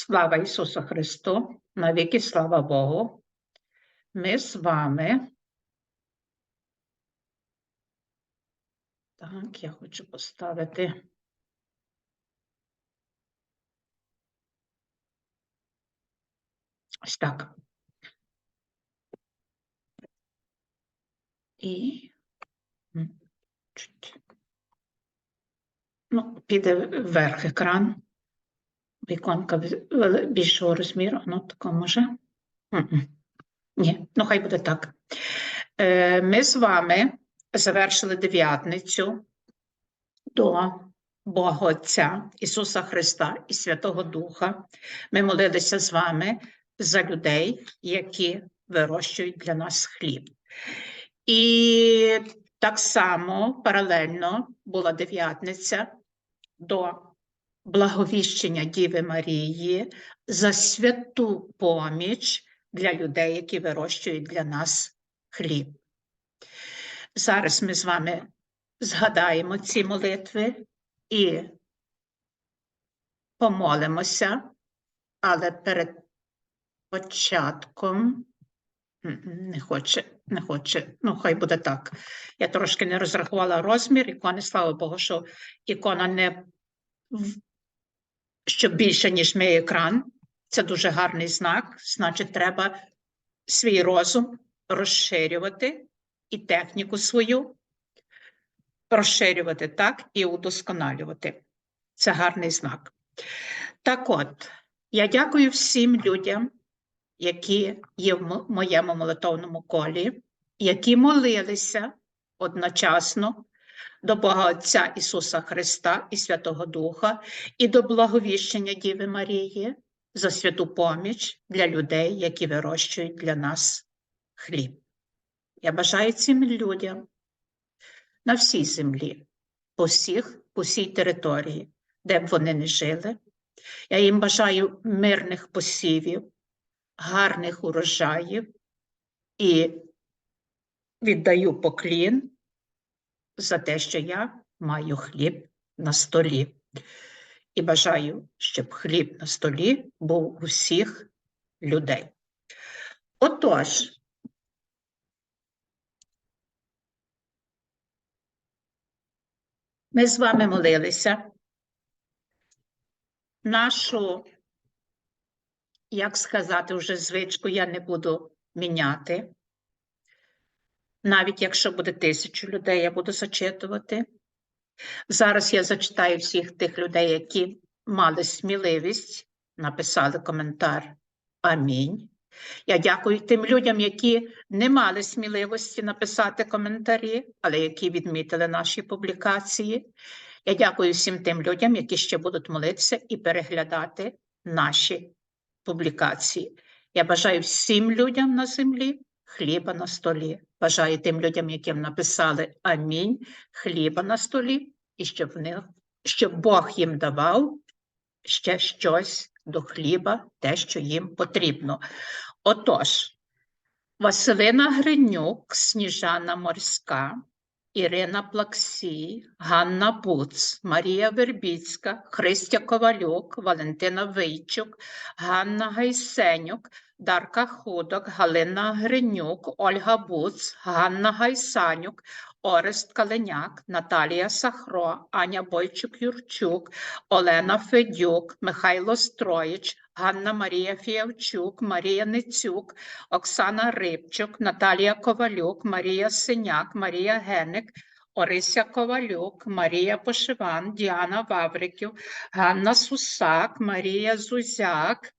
Слава Ісусу Христу, навіки слава Богу. Ми з вами. Так, я хочу поставити. Ось так. І. Ну, піде вверх екран. Вели- більшого розміру. Ну, тако може. Ні, ну хай буде так. Е, Ми з вами завершили дев'ятницю до Бога Отця Ісуса Христа і Святого Духа. Ми молилися з вами за людей, які вирощують для нас хліб. І так само паралельно була дев'ятниця до благовіщення Діви Марії за святу поміч для людей, які вирощують для нас хліб. Зараз ми з вами згадаємо ці молитви і помолимося, але перед початком не хоче, не хоче. Ну, хай буде так. Я трошки не розрахувала розмір ікони, слава Богу, що ікона не що більше, ніж мій екран. Це дуже гарний знак. Значить, треба свій розум розширювати і техніку свою розширювати так і удосконалювати. Це гарний знак. Так от, я дякую всім людям, які є в моєму молитовному колі, які молилися одночасно до Бога Отця Ісуса Христа і Святого Духа, і до благовіщення Діви Марії за святу поміч для людей, які вирощують для нас хліб. Я бажаю цим людям на всій землі, по всіх, по всій території, де б вони не жили. Я їм бажаю мирних посівів, гарних урожаїв і віддаю поклін за те, що я маю хліб на столі. І бажаю, щоб хліб на столі був у всіх людей. Отож, ми з вами молилися. Нашу, як сказати, вже звичку я не буду міняти. Навіть якщо буде тисячу людей, я буду зачитувати. Зараз я зачитаю всіх тих людей, які мали сміливість, написали коментар Амінь. Я дякую тим людям, які не мали сміливості написати коментарі, але які відмітили наші публікації. Я дякую всім тим людям, які ще будуть молитися і переглядати наші публікації. Я бажаю всім людям на землі хліба на столі. Бажаю тим людям, яким написали Амінь, хліба на столі, і щоб, в них, щоб Бог їм давав ще щось до хліба, те, що їм потрібно. Отож, Василина Гринюк, Сніжана Морська, Ірина Плаксій, Ганна Буц, Марія Вербіцька, Христя Ковалюк, Валентина Вийчук, Ганна Гайсенюк, Дарка Худок, Галина Гринюк, Ольга Буц, Ганна Гайсанюк, Орест Калиняк, Наталія Сахро, Аня Бойчук-Юрчук, Олена Федюк, Михайло Строїч, Ганна Марія Фіявчук, Марія Ницюк, Оксана Рибчук, Наталія Ковалюк, Марія Синяк, Марія Геник, Орися Ковалюк, Марія Пошиван, Діана Вавриків, Ганна Сусак, Марія Зузяк,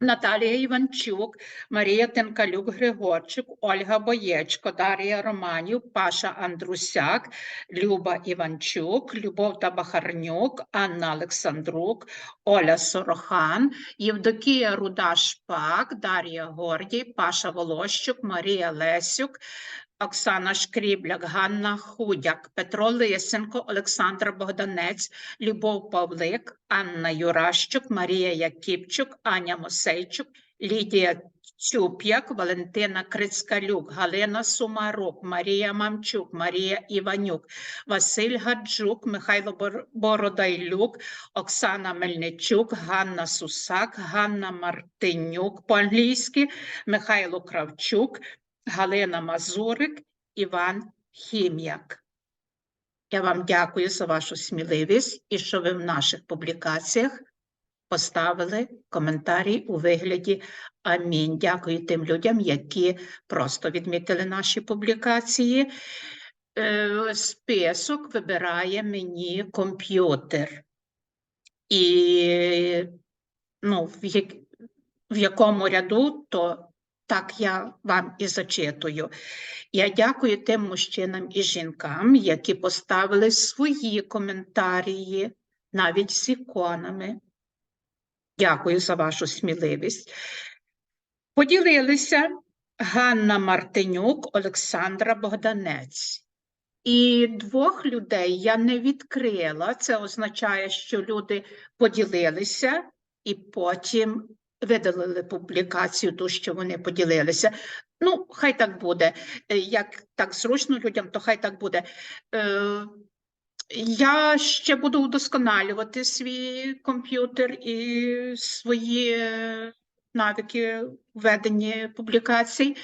Наталія Іванчук, Марія Тенкалюк Григорчук, Ольга Боєчко, Дар'я Романів, Паша Андрусяк, Люба Іванчук, Любов Табахарнюк, Анна Олександрук, Оля Сорохан, Євдокія Руда Шпак, Дар'я Гордій, Паша Волощук, Марія Лесюк, Оксана Шкрібляк, Ганна Худяк, Петро Лисенко, Олександр Богданець, Любов Павлик, Анна Юращук, Марія Якіпчук, Аня Мосейчук, Лідія Чуп'як, Валентина Крицкалюк, Галина Сумарук, Марія Мамчук, Марія Іванюк, Василь Гаджук, Михайло Бородайлюк, Оксана Мельничук, Ганна Сусак, Ганна Мартинюк по-англійськи, Михайло Кравчук, Галина Мазурик, Іван Хім'як. Я вам дякую за вашу сміливість і що ви в наших публікаціях поставили коментарі у вигляді Амінь. Дякую тим людям, які просто відмітили наші публікації. Е, Список вибирає мені комп'ютер. І ну, в, як, в якому ряду, то так я вам і зачитую. Я дякую тим мужчинам і жінкам, які поставили свої коментарі, навіть з іконами. Дякую за вашу сміливість. Поділилися Ганна Мартинюк, Олександра Богданець. І двох людей я не відкрила. Це означає, що люди поділилися і потім видалили публікацію, ту, що вони поділилися. Ну, хай так буде. Е, Як так зручно людям, то хай так буде. Е, я ще буду удосконалювати свій комп'ютер і свої навики ведення публікацій.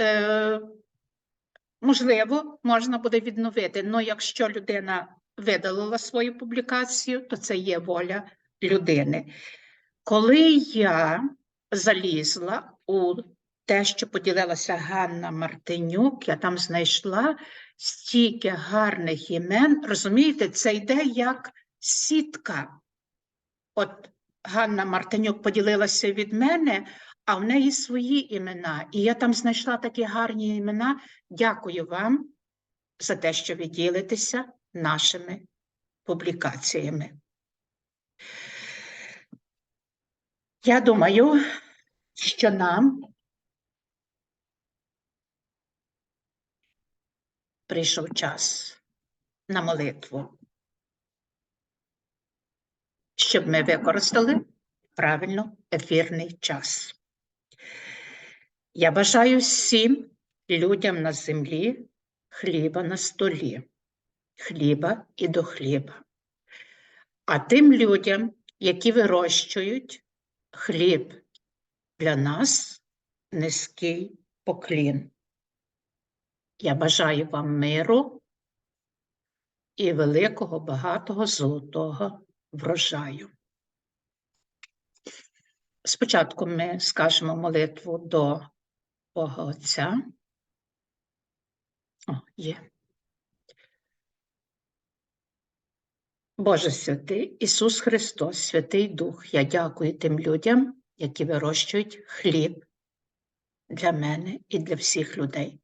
Е, можливо, можна буде відновити, але якщо людина видалила свою публікацію, то це є воля людини. Коли я залізла у те, що поділилася Ганна Мартинюк, я там знайшла стільки гарних імен. Розумієте, це йде як сітка. От Ганна Мартинюк поділилася від мене, а в неї свої імена. І я там знайшла такі гарні імена. Дякую вам за те, що ви ділитеся нашими публікаціями. Я думаю, що нам прийшов час на молитву, щоб ми використали правильно ефірний час. Я бажаю всім людям на землі хліба на столі, хліба і до хліба. А тим людям, які вирощують хліб для нас, низький поклін. Я бажаю вам миру і великого багатого золотого врожаю. Спочатку ми скажемо молитву до Бога Отця. О, є. Боже святий, Ісус Христос, Святий Дух, я дякую тим людям, які вирощують хліб для мене і для всіх людей.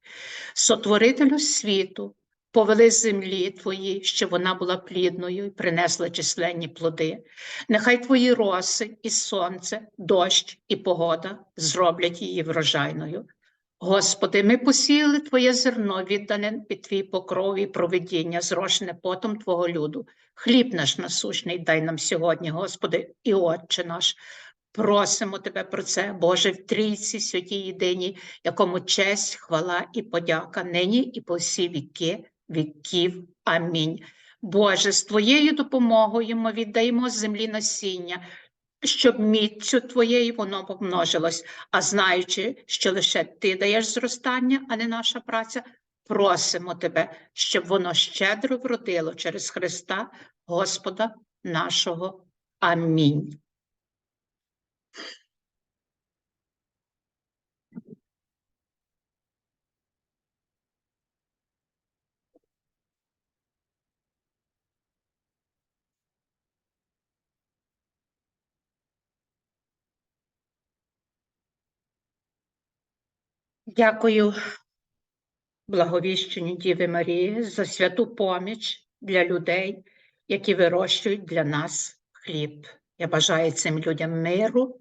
Сотворителю світу, повели землі Твої, щоб вона була плідною і принесла численні плоди. Нехай Твої роси і сонце, дощ і погода зроблять її врожайною. Господи, ми посіяли Твоє зерно, віддане під Твій покров і провидіння, зрошене потом Твого люду. Хліб наш насущний дай нам сьогодні, Господи, і Отче наш. Просимо Тебе про це, Боже, в трійці святій єдиній, якому честь, хвала і подяка нині і по всі віки віків. Амінь. Боже, з Твоєю допомогою ми віддаємо землі насіння, щоб міцю Твоєї воно помножилось, а знаючи, що лише Ти даєш зростання, а не наша праця, просимо Тебе, щоб воно щедро вродило через Христа, Господа нашого. Амінь. Дякую благовіщенню Діви Марії за святу поміч для людей, які вирощують для нас хліб. Я бажаю цим людям миру,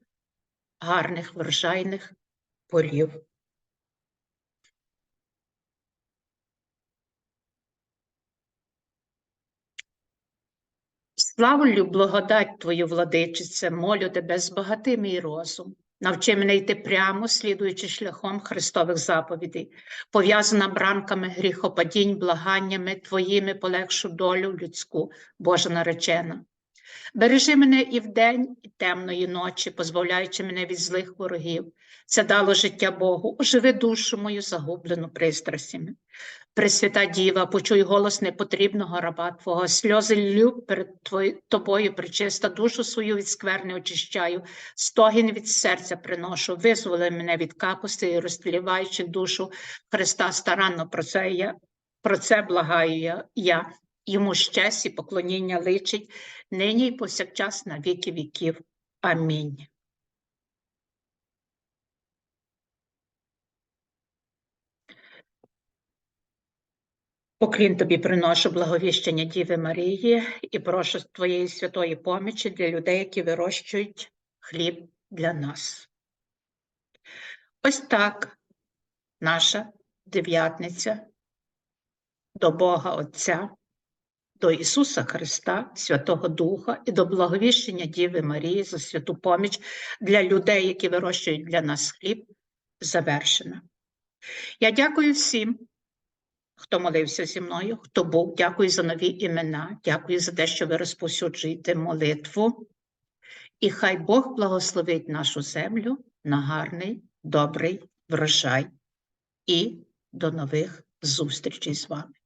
гарних врожайних полів. Славлю благодать Твою, владичице, молю тебе, збагати мій розум, Навчи мене йти прямо, слідуючи шляхом Христових заповідей, пов'язана бранками гріхопадінь, благаннями Твоїми полегшу долю людську, Божа наречена. Бережи мене і вдень, і темної ночі, позбавляючи мене від злих ворогів. Це дало життя Богу, оживи душу мою загублену пристрастями. Пресвята Діва, почуй голос непотрібного раба Твого, сльози люб перед тобою причиста, душу свою від скверни очищаю, стогін від серця приношу, визволи мене від капусти і розтліваючи душу Христа старанно про це я, про це благаю я, я. Йому щастя і поклоніння личить, нині й повсякчас на віки віків. Амінь. Поклін тобі приношу благовіщення Діви Марії і прошу твоєї святої помічі для людей, які вирощують хліб для нас. Ось так наша дев'ятниця до Бога Отця, до Ісуса Христа, Святого Духа і до благовіщення Діви Марії за святу поміч для людей, які вирощують для нас хліб, завершена. Я дякую всім, хто молився зі мною, хто був. Дякую за нові імена, дякую за те, що ви розповсюджуєте молитву. І хай Бог благословить нашу землю на гарний, добрий врожай. І до нових зустрічей з вами.